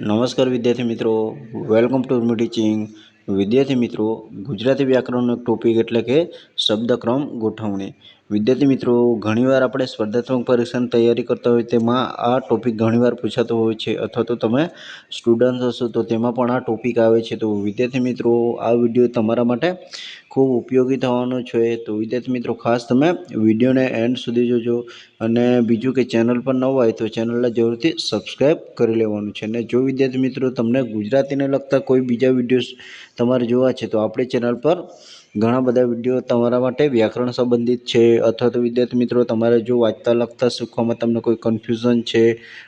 નમસ્કાર વિદ્યાર્થી મિત્રો. વેલકમ ટુ મી ટીચિંગ વિદ્યાર્થી મિત્રો, ગુજરાતી વ્યાકરણનો એક ટોપિક એટલે કે શબ્દક્રમ ગોઠવણી. વિદ્યાર્થી મિત્રો, ઘણીવાર આપણે સ્પર્ધાત્મક પરીક્ષાની તૈયારી કરતા હોય તેમાં આ ટોપિક ઘણીવાર પૂછાતો હોય છે અથવા તો તમે સ્ટુડન્ટ હશો તો તેમાં પણ આ ટોપિક આવે છે. તો વિદ્યાર્થી મિત્રો, આ વીડિયો તમારા માટે ખૂબ ઉપયોગી થવાનો છે. તો વિદ્યાર્થી મિત્રો, ખાસ તમે વિડીયોને એન્ડ સુધી જોજો અને બીજું કે ચેનલ પર ન હોય તો ચેનલને જરૂરથી સબસ્ક્રાઈબ કરી લેવાનું છે. અને જો વિદ્યાર્થી મિત્રો, તમને ગુજરાતીને લગતા કોઈ બીજા વિડીયોઝ તમારે જોવા છે તો આપણી ચેનલ પર ઘણા બધા વીડિયો તમારા માટે વ્યાકરણ સંબંધિત છે, અથવા તો વિદ્યાર્થી મિત્રો, તમારે જો વાંચતા, લખતા, શીખવામાં તમને કોઈ કન્ફ્યુઝન છે,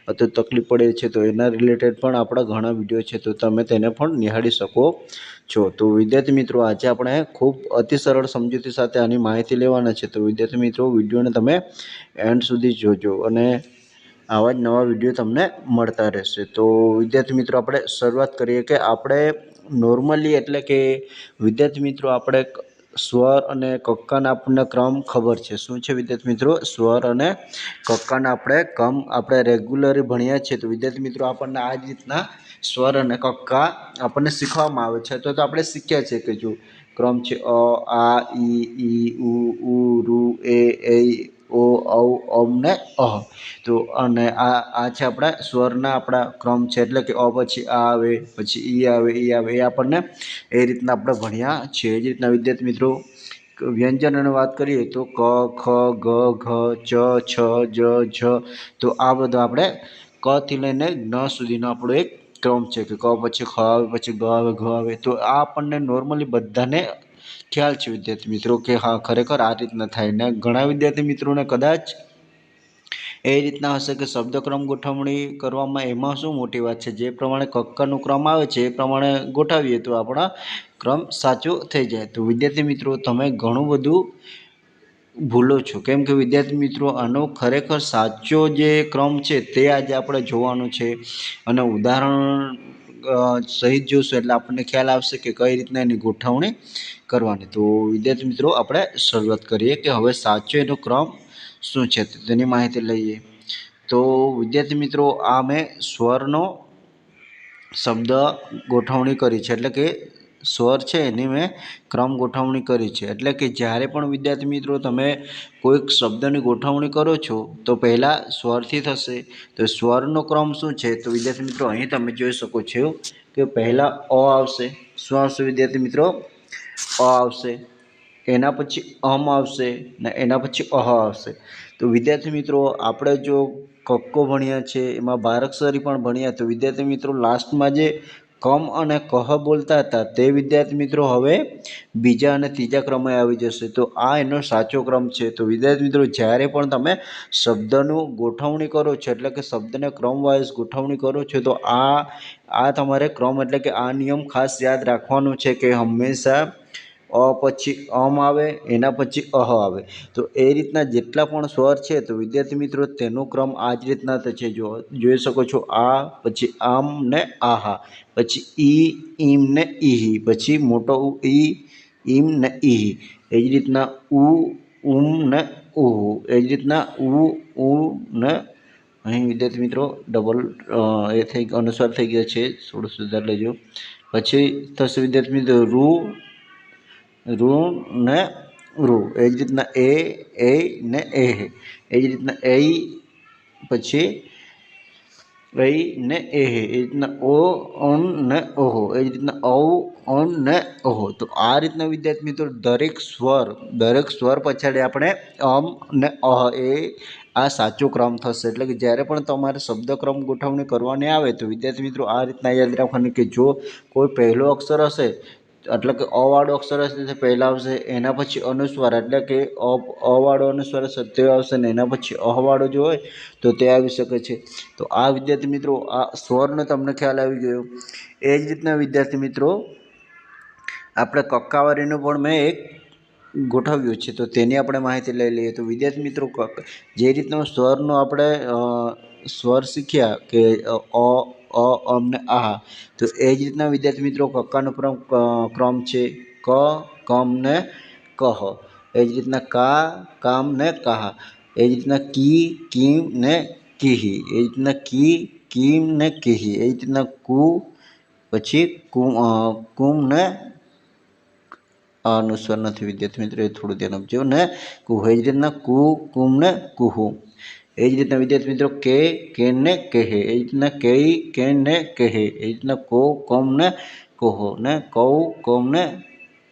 અથવા તકલીફ પડે છે, તો એના રિલેટેડ પણ આપણા ઘણા વીડિયો છે, તો તમે તેને પણ નિહાળી શકો છો. તો વિદ્યાર્થી મિત્રો, આજે આપણે ખૂબ અતિ સરળ સમજૂતી સાથે આની માહિતી લેવાના છે. તો વિદ્યાર્થી મિત્રો, વિડીયોને તમે એન્ડ સુધી જોજો અને આવા જ નવા વીડિયો તમને મળતા રહેશે. તો વિદ્યાર્થી મિત્રો, આપણે શરૂઆત કરીએ કે આપણે નોર્મલી એટલે કે વિદ્યાર્થી મિત્રો, આપણે સ્વર અને કક્કાના આપણને ક્રમ ખબર છે. શું છે વિદ્યાર્થી મિત્રો? સ્વર અને કક્કાના આપણે ક્રમ આપણે રેગ્યુલરી ભણ્યા છીએ. તો વિદ્યાર્થી મિત્રો, આપણને આ જ રીતના સ્વર અને કક્કા આપણને શીખવામાં આવે છે. તો આપણે શીખ્યા છે કે જો ક્રમ છે અ, આ, ઈ ઈ, ઉ ઉ, રૂ, એ એ ઓ, ઔ, ઓમ ને અહ. તો અને આ આ છે આપણા સ્વરના આપણા ક્રમ છે, એટલે કે અ પછી આ આવે, પછી ઈ આવે ઈ આવે, એ આપણને એ રીતના આપણે ભણ્યા છે એ જ રીતના વિદ્યાર્થી મિત્રો વ્યંજનોની વાત કરીએ તો ક, ખ, ગ, ઘ, ચ, છ, જ, ઝ. તો આ બધું આપણે ક થી લઈને જ્ઞ સુધીનો આપણો એક ક્રમ છે કે ક પછી ખ આવે, પછી ગ આવે, ઘ આવે. તો આ આપણને નોર્મલી બધાને ખ્યાલ છે વિદ્યાર્થી મિત્રો કે હા, ખરેખર આ રીતના થાય ને ઘણા વિદ્યાર્થી મિત્રોને કદાચ એ રીતના હશે કે શબ્દક્રમ ગોઠવણી કરવામાં એમાં શું મોટી વાત છે? જે પ્રમાણે કક્કરનું ક્રમ આવે છે, એ પ્રમાણે ગોઠવીએ તો આપણા ક્રમ સાચો થઈ જાય. તો વિદ્યાર્થી મિત્રો, તમે ઘણું બધું ભૂલો છો. કેમ કે વિદ્યાર્થી મિત્રો, આનો ખરેખર સાચો જે ક્રમ છે તે આજે આપણે જોવાનું છે. અને ઉદાહરણ સહિત જોશું એટલે આપણને ખ્યાલ આવશે કે કઈ રીતના એની ગોઠવણી કરવાની. તો વિદ્યાર્થી મિત્રો, આપણે શરૂઆત કરીએ કે હવે સાચો એનો ક્રમ શું છે? તેની માહિતી લઈએ. તો વિદ્યાર્થી મિત્રો, આ મેં સ્વરનો શબ્દ ગોઠવણી કરી છે. એટલે કે સ્વર છે એની મેં ક્રમ ગોઠવણી કરી છે. એટલે કે જ્યારે પણ વિદ્યાર્થી મિત્રો તમે કોઈક શબ્દની ગોઠવણી કરો છો, તો પહેલાં સ્વરથી થશે. તો સ્વરનો ક્રમ શું છે? તો વિદ્યાર્થી મિત્રો, અહીં તમે જોઈ શકો છો કે પહેલાં અ આવશે. શું આવશે વિદ્યાર્થી મિત્રો? અ આવશે. એના પછી અમ આવશે ને એના પછી અહ આવશે. તો વિદ્યાર્થી મિત્રો, આપણે જો કક્કો ભણ્યા છે, એમાં બારકસરી પણ ભણ્યા, તો વિદ્યાર્થી મિત્રો લાસ્ટમાં જે કમ અને કહ બોલતા હતા તે વિદ્યાર્થી મિત્રો હવે બીજા અને ત્રીજા ક્રમે આવી જશે. તો આ એનો સાચો ક્રમ છે. તો વિદ્યાર્થી મિત્રો, જ્યારે પણ તમે શબ્દનું ગોઠવણી કરો છો, એટલે કે શબ્દને ક્રમ ગોઠવણી કરો છો, તો આ આ તમારે ક્રમ, એટલે કે આ નિયમ ખાસ યાદ રાખવાનો છે કે હંમેશા અ પછી અમ આવે, એના પછી અહ આવે. તો એ રીતના જેટલા પણ સ્વર છે, તો વિદ્યાર્થી મિત્રો, તેનો ક્રમ આ જ રીતના થશે જો, જોઈ શકો છો, આ, પછી આમ ને આહા, પછી ઈ, ઈમ ને ઈહી, પછી મોટો ઈ, ઈમ ને ઈહી. એ જ રીતના ઉ, ઉમ ને ઉહુ. એ જ રીતના ઉ ઉ ને અહીં વિદ્યાર્થી મિત્રો ડબલ એ થઈ અનુસ્વાર થઈ ગયો છે, થોડું સુધાર લેજો. પછી થશે વિદ્યાર્થી મિત્રો રૂ રૂ ને ઋ. એ જ રીતના એ એ ને એ. એ જ રીતના એ પછી એ ને એ. એ રીતના ઓ અણ ને ઓહો. એ જ રીતના ઔ અણ ને ઓહો. તો આ રીતના વિદ્યાર્થી મિત્રો દરેક સ્વર દરેક સ્વર પછાડી આપણે અમ ને અહ એ આ સાચો ક્રમ થશે. એટલે કે જ્યારે પણ તમારે શબ્દક્રમ ગોઠવણી કરવાની આવે તો વિદ્યાર્થી મિત્રો આ રીતના યાદ રાખવાની કે જો કોઈ પહેલો અક્ષર હશે એટલે કે અવાળો અક્ષર હશે તે પહેલાં આવશે, એના પછી અનુસ્વાર, એટલે કે અવાળો અનુસ્વાર સત્ય આવશે ને એના પછી અહવાળો જો હોય, તો તે આવી શકે છે. તો આ વિદ્યાર્થી મિત્રો, આ સ્વરનો તમને ખ્યાલ આવી ગયો. એ જ રીતના વિદ્યાર્થી મિત્રો, આપણે કક્કાવારીનું પણ મેં એક ગોઠવ્યું છે, તો તેની આપણે માહિતી લઈ લઈએ. તો વિદ્યાર્થી મિત્રો જે રીતનો સ્વરનો આપણે સ્વર શીખ્યા કે અ અ અમ ને આહા તો એ જ રીતના વિદ્યાર્થી મિત્રો કક્કાનો ક્રમ ક્રમ છે ક કમ ને કહ. એ જ રીતના કા કામ ને કાહા. એ જ રીતના કી કીમ ને કીહી. એ જ રીતના કી કિમ ને કિહી. એ રીતના કુ પછી કુમ અ, કુમ ને અનુસ્વાર. નથી વિદ્યાર્થી મિત્રો એ થોડું ધ્યાન આપજો. ને કુહુ એ જ રીતના કુ કુમ ને કુહુ. એ જ રીતના વિદ્યાર્થી મિત્રો કે, કેને, કહે. એ જ રીતના કઈ, કેને, કહે. એ રીતના કો, કોમને, કહો. ને કૌ, કોમને,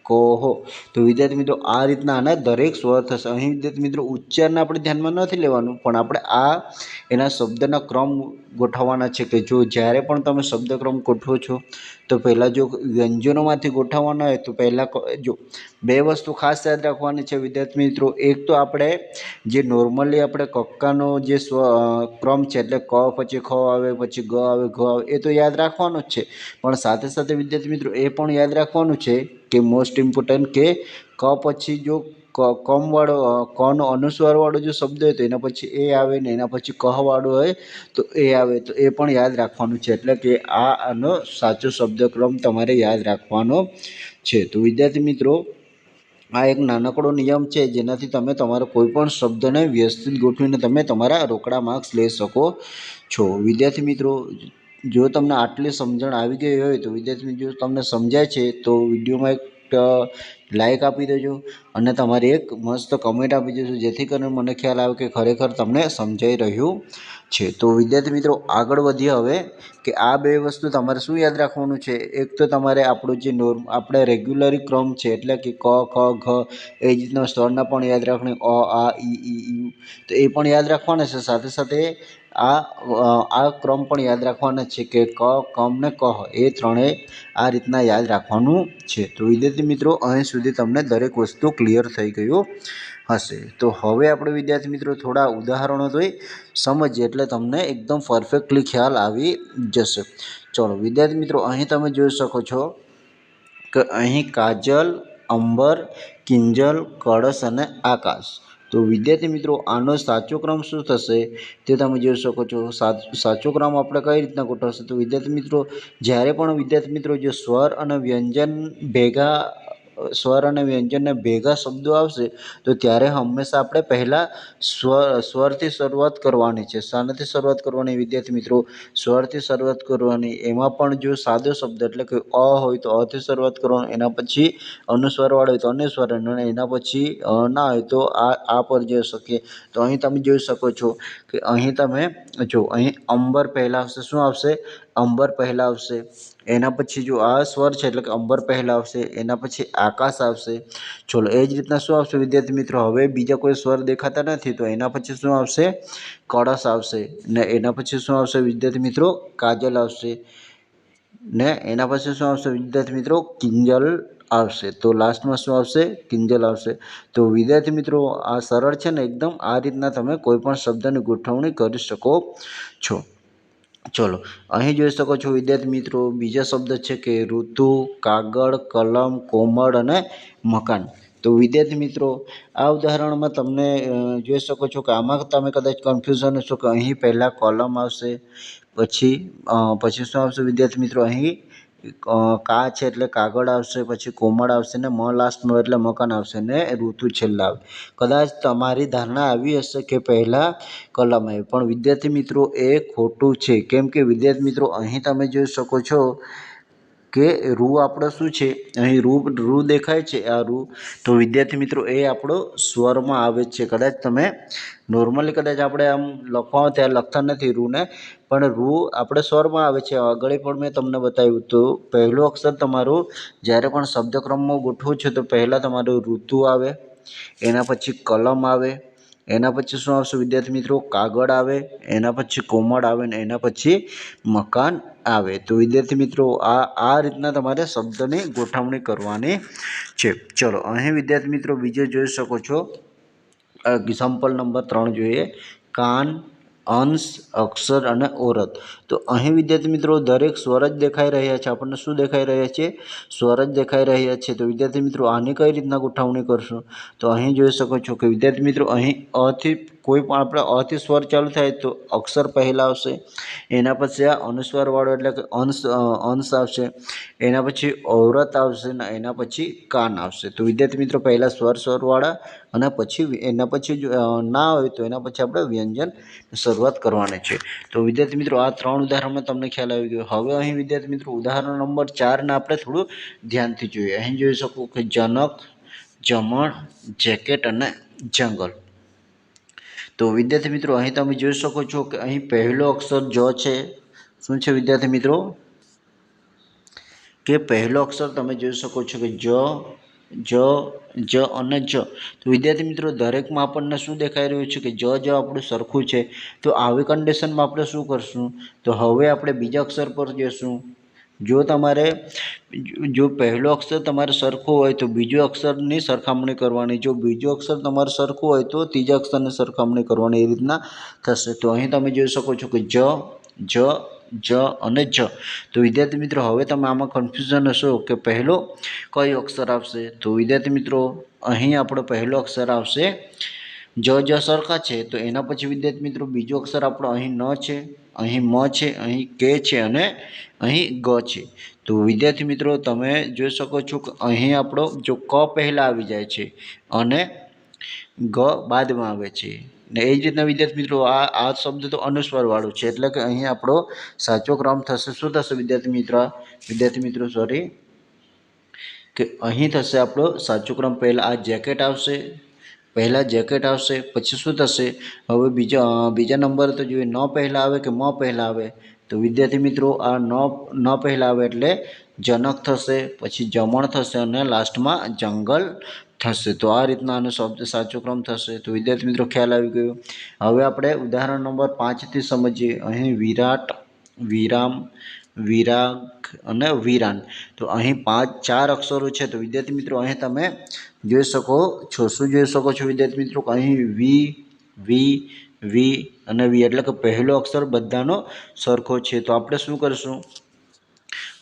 કોહો. તો વિદ્યાર્થી મિત્રો, આ રીતના આના દરેક સ્વર થશે. અહીં વિદ્યાર્થી મિત્રો, ઉચ્ચારને આપણે ધ્યાનમાં નથી લેવાનું, પણ આપણે આ એના શબ્દના ક્રમ ગોઠવવાના છે કે જો જ્યારે પણ તમે શબ્દક્રમ ગોઠવો છો, તો પહેલાં જો વ્યંજનોમાંથી ગોઠવવાના હોય, તો પહેલાં જો બે વસ્તુ ખાસ યાદ રાખવાની છે, વિદ્યાર્થી મિત્રો. એક તો આપણે જે નોર્મલી આપણે કક્કાનો જે સ્વ ક્રમ છે, એટલે ક પછી ખ આવે, પછી ગ આવે, ઘ આવે, એ તો યાદ રાખવાનું જ છે. પણ સાથે સાથે વિદ્યાર્થી મિત્રો, એ પણ યાદ રાખવાનું છે કે મોસ્ટ ઇમ્પોર્ટન્ટ કે ક પછી જો કમવાળો કનો અનુસ્વારવાળો જો શબ્દ હોય તો એના પછી એ આવે ને એના પછી કહવાળો હોય તો એ આવે, તો એ પણ યાદ રાખવાનું છે. એટલે કે આ આનો સાચો શબ્દક્રમ તમારે યાદ રાખવાનો છે. તો વિદ્યાર્થી મિત્રો આ એક નાનકડો નિયમ છે, જેનાથી તમે તમારો કોઈપણ શબ્દને વ્યવસ્થિત ગોઠવીને તમે તમારા રોકડા માર્ક્સ લઈ શકો છો. વિદ્યાર્થી મિત્રો, જો તમને આટલી સમજણ આવી ગઈ હોય, તો વિદ્યાર્થી મિત્રો તમને સમજાય છે, તો વિડીયોમાં એક લાઈક આપી દેજો. અને તમારી એક મસ્ત કમેન્ટ આપી દેજો, જેથી કરીને મને ખ્યાલ આવે કે ખરેખર તમને સમજાઈ રહ્યું છે. તો વિદ્યાર્થી મિત્રો, આગળ વધીએ હવે કે આ બે વસ્તુ તમારે શું યાદ રાખવાનું છે? એક તો તમારે આપણું જે નોર્મ આપણે રેગ્યુલરી ક્રમ છે, એટલે કે ક, ખ, ઘ, એ રીતના સ્વરના પણ યાદ રાખવાની, અ, આ ઈ ઈ. તો એ પણ યાદ રાખવાના છે. સાથે સાથે આ આ ક્રમ પણ યાદ રાખવાના છે કે ક, કમ ને કહ એ ત્રણેય આ રીતના યાદ રાખવાનું છે. તો વિદ્યાર્થી મિત્રો, અહીં સુધી તમને દરેક વસ્તુ ક્લિયર થઈ ગયું હશે. તો હવે આપણે વિદ્યાર્થી મિત્રો થોડા ઉદાહરણો જોઈ સમજીએ એટલે તમને એકદમ પરફેક્ટલી ખ્યાલ આવી જશે. ચલો, વિદ્યાર્થી મિત્રો, અહીં તમે જોઈ શકો છો કે અહીં કાજલ, અંબર, કિંજલ, કળશ અને આકાશ. તો વિદ્યાર્થી મિત્રો, આનો સાચો ક્રમ શું થશે તે તમે જોઈ શકો છો. સાચો ક્રમ આપણે કઈ રીતના ગોઠવશે? તો વિદ્યાર્થી મિત્રો, જ્યારે પણ વિદ્યાર્થી મિત્રો જે સ્વર અને વ્યંજન ભેગા સ્વર અને વ્યંજનને ભેગા શબ્દો આવશે, તો ત્યારે હંમેશા આપણે પહેલાં સ્વર સ્વરથી શરૂઆત કરવાની છે. શાનાથી શરૂઆત કરવાની વિદ્યાર્થી મિત્રો, સ્વરથી શરૂઆત કરવાની, એમાં પણ જો સાદો શબ્દ એટલે કે અ હોય તો અથી શરૂઆત કરવાની, એના પછી અનુસ્વારવાળો હોય તો અનુસ્વાર અને એના પછી ના હોય તો આ આ પર જઈ શકીએ તો અહીં તમે જોઈ શકો છો કે અહીં તમે જો, અહીં અંબર પહેલાં આવશે. શું આવશે? અંબર પહેલાં આવશે. એના પછી જો આ સ્વર છે, એટલે કે અંબર પહેલાં આવશે એના પછી આકાશ આવશે. ચલો, એ જ રીતના શું આવશે વિદ્યાર્થી મિત્રો? હવે બીજા કોઈ સ્વર દેખાતા નથી, તો એના પછી શું આવશે? કળશ આવશે. ને એના પછી શું આવશે વિદ્યાર્થી મિત્રો? કાજલ આવશે. ને એના પછી શું આવશે વિદ્યાર્થી મિત્રો? કિંજલ આવશે. તો લાસ્ટમાં શું આવશે? કિંજલ આવશે. તો વિદ્યાર્થી મિત્રો, આ સરળ છે ને, એકદમ આ રીતના તમે કોઈપણ શબ્દની ગોઠવણી કરી શકો છો. ચલો, અહીં જોઈ શકો છો વિદ્યાર્થી મિત્રો, બીજા શબ્દ છે કે ઋતુ, કાગળ, કલમ, કોમળ અને મકાન. તો વિદ્યાર્થી મિત્રો, આ ઉદાહરણમાં તમને જોઈ શકો છો કે આમાં તમે કદાચ કન્ફ્યુઝન છો કે અહીં પહેલાં કોલમ આવશે, પછી પછી શું આવશે વિદ્યાર્થી મિત્રો, અહીં કા છે એટલે કાગળ આવશે, પછી કોમળ આવશે ને મ લાસ્ટનું એટલે મકાન આવશે ને ઋતુ છેલ્લા આવે. કદાચ તમારી ધારણા આવી હશે કે પહેલાં કલમ આવે પણ વિદ્યાર્થી મિત્રો એ ખોટું છે. કેમ કે વિદ્યાર્થી મિત્રો, અહીં તમે જોઈ શકો છો કે રૂ આપણો શું છે? અહીં રૂ રૂ દેખાય છે, આ રૂ. તો વિદ્યાર્થી મિત્રો, એ આપણો સ્વરમાં આવે છે. કદાચ તમે નોર્મલી કદાચ આપણે આમ લખવા ત્યારે લખતા નથી રૂને, પણ રૂ આપણે સ્વરમાં આવે છે. આગળ પણ મેં તમને બતાવ્યું હતું પહેલો અક્ષર તમારું જ્યારે પણ શબ્દક્રમમાં ગોઠવું છે, તો પહેલાં તમારું ઋતુ આવે, એના પછી કલમ આવે એના પછી શું આવશે વિદ્યાર્થી મિત્રો? કાગળ આવે, એના પછી કોમળ આવે ને એના પછી મકાન આવે. તો વિદ્યાર્થી મિત્રો, આ આ રીતના તમારે શબ્દની ગોઠવણી કરવાની છે. ચલો, અહીં વિદ્યાર્થી મિત્રો બીજે જોઈ શકો છો. એક્ઝામ્પલ નંબર ત્રણ જોઈએ. કાન અંશ, અક્ષર અને ઓરત. તો અહીં વિદ્યાર્થી મિત્રો દરેક સ્વર જ દેખાઈ રહ્યા છે. આપણને શું દેખાઈ રહ્યા છે? સ્વર જ દેખાઈ રહ્યા છે. તો વિદ્યાર્થી મિત્રો આની કઈ રીતના ગોઠવણી કરશું? તો અહીં જોઈ શકો છો કે વિદ્યાર્થી મિત્રો અહીં અથી કોઈ પણ આપણે અથી સ્વર ચાલુ થાય તો અક્ષર પહેલાં આવશે એના પછી આ અનુસ્વરવાળો એટલે કે અંશ અંશ આવશે, એના પછી ઔરત આવશે ને એના પછી કાન આવશે. તો વિદ્યાર્થી મિત્રો પહેલાં સ્વર, સ્વરવાળા અને પછી એના પછી જો ના હોય તો એના પછી આપણે વ્યંજન શરૂઆત કરવાની છે. તો વિદ્યાર્થી મિત્રો આ ત્રણ ઉદાહરણમાં તમને ખ્યાલ આવી ગયો. હવે અહીં વિદ્યાર્થી મિત્રો ઉદાહરણ નંબર ચારને આપણે થોડું ધ્યાનથી જોઈએ. અહીં જોઈ શકો કે જનક, જમણ, જેકેટ અને જંગલ. તો વિદ્યાર્થી મિત્રો, અહીં તમે જોઈ શકો છો કે અહીં પહેલો અક્ષર જ છે. શું છે વિદ્યાર્થી મિત્રો? કે પહેલો અક્ષર તમે જોઈ શકો છો કે જ જ જ અને જ. તો વિદ્યાર્થી મિત્રો, દરેકમાં આપણને શું દેખાઈ રહ્યું છે કે જ જ આપણું સરખું છે. તો આવી કન્ડિશનમાં આપણે શું કરશું? તો હવે આપણે બીજા અક્ષર પર જઈશું. જો તમારે જો પહેલો અક્ષર તમારે સરખો હોય તો બીજો અક્ષરની સરખામણી કરવાની, જો બીજો અક્ષર તમારે સરખું હોય તો ત્રીજા અક્ષરની સરખામણી કરવાની એ રીતના થશે. તો અહીં તમે જોઈ શકો છો કે જ જ જ અને જ. તો વિદ્યાર્થી મિત્રો, હવે તમે આમાં કન્ફ્યુઝન હશો કે પહેલો કયો અક્ષર આવશે? તો વિદ્યાર્થી મિત્રો, અહીં આપણો પહેલો અક્ષર આવશે જ જ સરખા છે. તો એના પછી વિદ્યાર્થી મિત્રો, બીજો અક્ષર આપણો અહીં ન છે. અહીં મ છે, અહીં કે છે અને અહીં ગ છે. તો વિદ્યાર્થી મિત્રો, તમે જોઈ શકો છો કે અહીં આપણો જો ક પહેલાં આવી જાય છે અને ગ બાદમાં આવે છે. ને એ જ રીતના વિદ્યાર્થી મિત્રો, આ આ શબ્દ તો અનુસ્વારવાળો છે. એટલે કે અહીં આપણો સાચો ક્રમ થશે. શું થશે વિદ્યાર્થી મિત્ર? વિદ્યાર્થી મિત્રો સોરી કે અહીં થશે આપણો સાચો ક્રમ પહેલાં આ જેકેટ આવશે. પહેલાં જેકેટ આવશે, પછી શું થશે? હવે બીજા બીજા નંબર તો જોઈએ, ન પહેલાં આવે કે મ પહેલાં આવે? તો વિદ્યાર્થી મિત્રો, આ ન ન પહેલાં આવે એટલે જનક થશે, પછી જમણ થશે અને લાસ્ટમાં જંગલ થશે. તો આ રીતના આનો શબ્દ સાચો ક્રમ થશે. તો વિદ્યાર્થી મિત્રો, ખ્યાલ આવી ગયો. હવે આપણે ઉદાહરણ નંબર પાંચથી સમજીએ. અહીં વિરાટ, વિરામ વિરાગ અને વિરાન. તો અહીં પાંચ, ચાર અક્ષરો છે. તો વિદ્યાર્થી મિત્રો, અહીં તમે જોઈ શકો છો. શું જોઈ શકો છો વિદ્યાર્થી મિત્રો? અહીં વી વી વી અને વી. એટલે કે પહેલો અક્ષર બધાનો સરખો છે. તો આપણે શું કરીશું?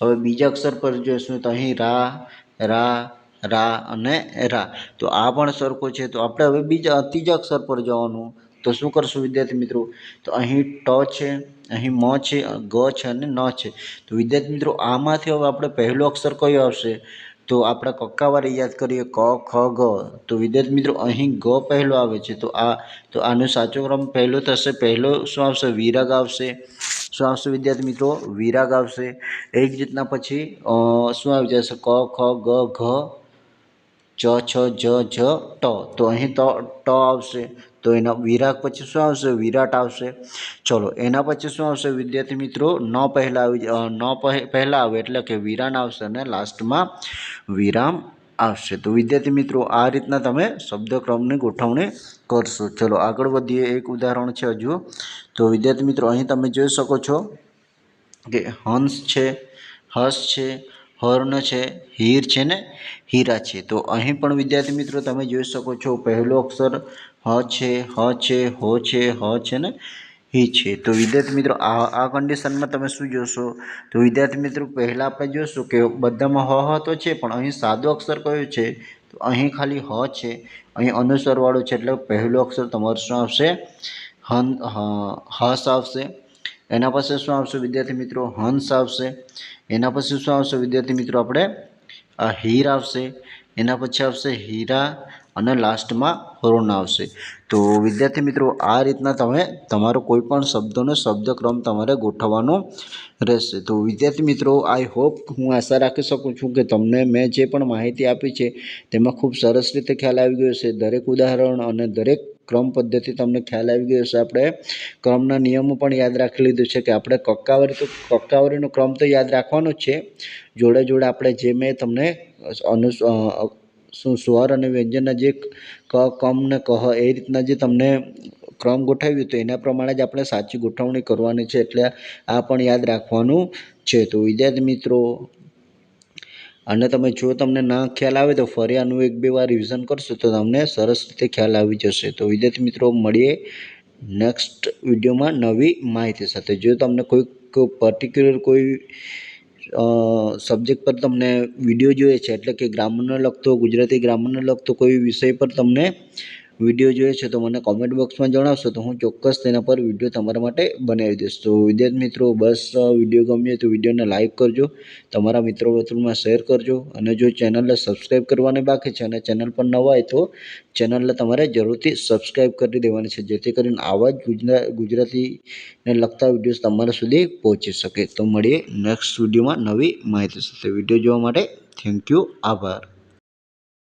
હવે બીજા અક્ષર પર જોઈશું તો અહીં રા રા રા અને રા. તો આ પણ સરખો છે. તો આપણે હવે બીજા, ત્રીજા અક્ષર પર જવાનું. તો શું કરશું વિદ્યાર્થી મિત્રો? તો અહીં ટ છે. અહીં મ છે, ગ છે અને ન છે. તો વિદ્યાર્થી મિત્રો, આમાંથી હવે આપણે પહેલો અક્ષર કયો આવશે? તો આપણે કક્કાવારી યાદ કરીએ, ક, ખ, ગ. તો વિદ્યાર્થી મિત્રો, અહીં ગ પહેલો આવે છે. તો આ, તો આનો સાચો ક્રમ પહેલો થશે. પહેલો શું આવશે? વિરાગ આવશે. શું આવશે વિદ્યાર્થી મિત્રો? વિરાગ આવશે. એક રીતના પછી શું આવી જશે? ક, ખ, ગ, ઘ, ચ, છ, જ જ, ટ. તો અહીં ટ આવશે. તો એના વિરાગ પછી શું આવશે? વિરાટ આવશે. ચલો, એના પછી શું આવશે વિદ્યાર્થી મિત્રો? ન પહેલાં આવી ન પહે- પહેલાં આવે એટલે કે વિરાન આવશે અને લાસ્ટમાં વિરામ આવશે. તો વિદ્યાર્થી મિત્રો, આ રીતના તમે શબ્દક્રમની ગોઠવણી કરશો. ચલો, આગળ વધીએ. એક ઉદાહરણ છે હજુ. તો વિદ્યાર્થી મિત્રો, અહીં તમે જોઈ શકો છો કે હંસ છે, હસ છે, હર્ન છે, હીર છે ને હીરા છે. તો અહીં પણ વિદ્યાર્થી મિત્રો, તમે જોઈ શકો છો પહેલો અક્ષર હ છે હ છે, હો છે, હ છે ને હી છે. તો વિદ્યાર્થી મિત્રો, આ આ કન્ડિશનમાં તમે શું જોશો? તો વિદ્યાર્થી મિત્રો, પહેલાં આપણે જોઈશું કે બધામાં હ હ તો છે, પણ અહીં સાદો અક્ષર કયો છે? તો અહીં ખાલી હ છે. અહીં અનુસ્વરવાળો છે, એટલે પહેલો અક્ષર તમારો શું આવશે? હન, હ- હસ આવશે. એના પછી શું આવશે વિદ્યાર્થી મિત્રો? હંસ આવશે. એના પછી શું આવશે વિદ્યાર્થી મિત્રો આપણે? આ હીર આવશે. એના પછી આવશે હીરા. અને લાસ્ટમાં હરોણ આવશે. તો વિદ્યાર્થી મિત્રો, આ રીતના તમે તમારો કોઈ પણ શબ્દોનો શબ્દક્રમ તમારે ગોઠવવાનો રહેશે. તો વિદ્યાર્થી મિત્રો આઈ હોપ હું આશા રાખી શકું છું કે તમને મેં જે પણ માહિતી આપી છે, તેમાં ખૂબ સરસ રીતે ખ્યાલ આવી ગયો છે દરેક ઉદાહરણ અને દરેક ક્રમ પદ્ધતિ તમને ખ્યાલ આવી ગયો છે આપણે ક્રમના નિયમો પણ યાદ રાખી લીધું છે કે આપણે કક્કાવરી તો કક્કાવરીનો ક્રમ તો યાદ રાખવાનો જ છે. જોડે જોડે આપણે જે મેં તમને અનુ શું સ્વર અને વ્યંજનના જે ક કમ ને કહ એ રીતના જે તમને ક્રમ ગોઠવ્યું તો એના પ્રમાણે જ આપણે સાચી ગોઠવણી કરવાની છે એટલે આ પણ યાદ રાખવાનું છે. તો વિદ્યાર્થી મિત્રો, અને તમે જો તમને ના ખ્યાલ આવે તો ફરી આનું એક બે વાર રિવિઝન કરશો તો તમને સરસ રીતે ખ્યાલ આવી જશે. તો વિદ્યાર્થી મિત્રો, મળીએ નેક્સ્ટ વિડીયોમાં નવી માહિતી સાથે. જો તમને કોઈક પર્ટિક્યુલર કોઈ સબ્જેક્ટ પર તમને વીડિયો જોઈએ છે, એટલે કે ગ્રામરને લગતો, ગુજરાતી ગ્રામરને લગતો કોઈ વિષય પર તમને વીડિયો જોઈએ છે તો મને કોમેન્ટ બોક્સમાં જણાવશો તો હું ચોક્કસ તેના પર વીડિયો તમારા માટે બનાવી દઈશ. તો વિદ્યાર્થી મિત્રો, બસ વીડિયો ગમ્યો તો વિડીયોને લાઇક કરજો, તમારા મિત્રો વર્તુળમાં શેર કરજો અને જો ચેનલને સબસ્ક્રાઈબ કરવાની બાકી છે અને ચેનલ પર નવા હોય તો ચેનલને તમારે જરૂરથી સબસ્ક્રાઈબ કરી દેવાની છે, જેથી કરીને આવા જ ગુજરાત ગુજરાતીને લગતા વિડીયોઝ તમારા સુધી પહોંચી શકે. તો મળીએ નેક્સ્ટ વિડીયોમાં નવી માહિતી સાથે. વીડિયો જોવા માટે થેન્ક યુ આભાર.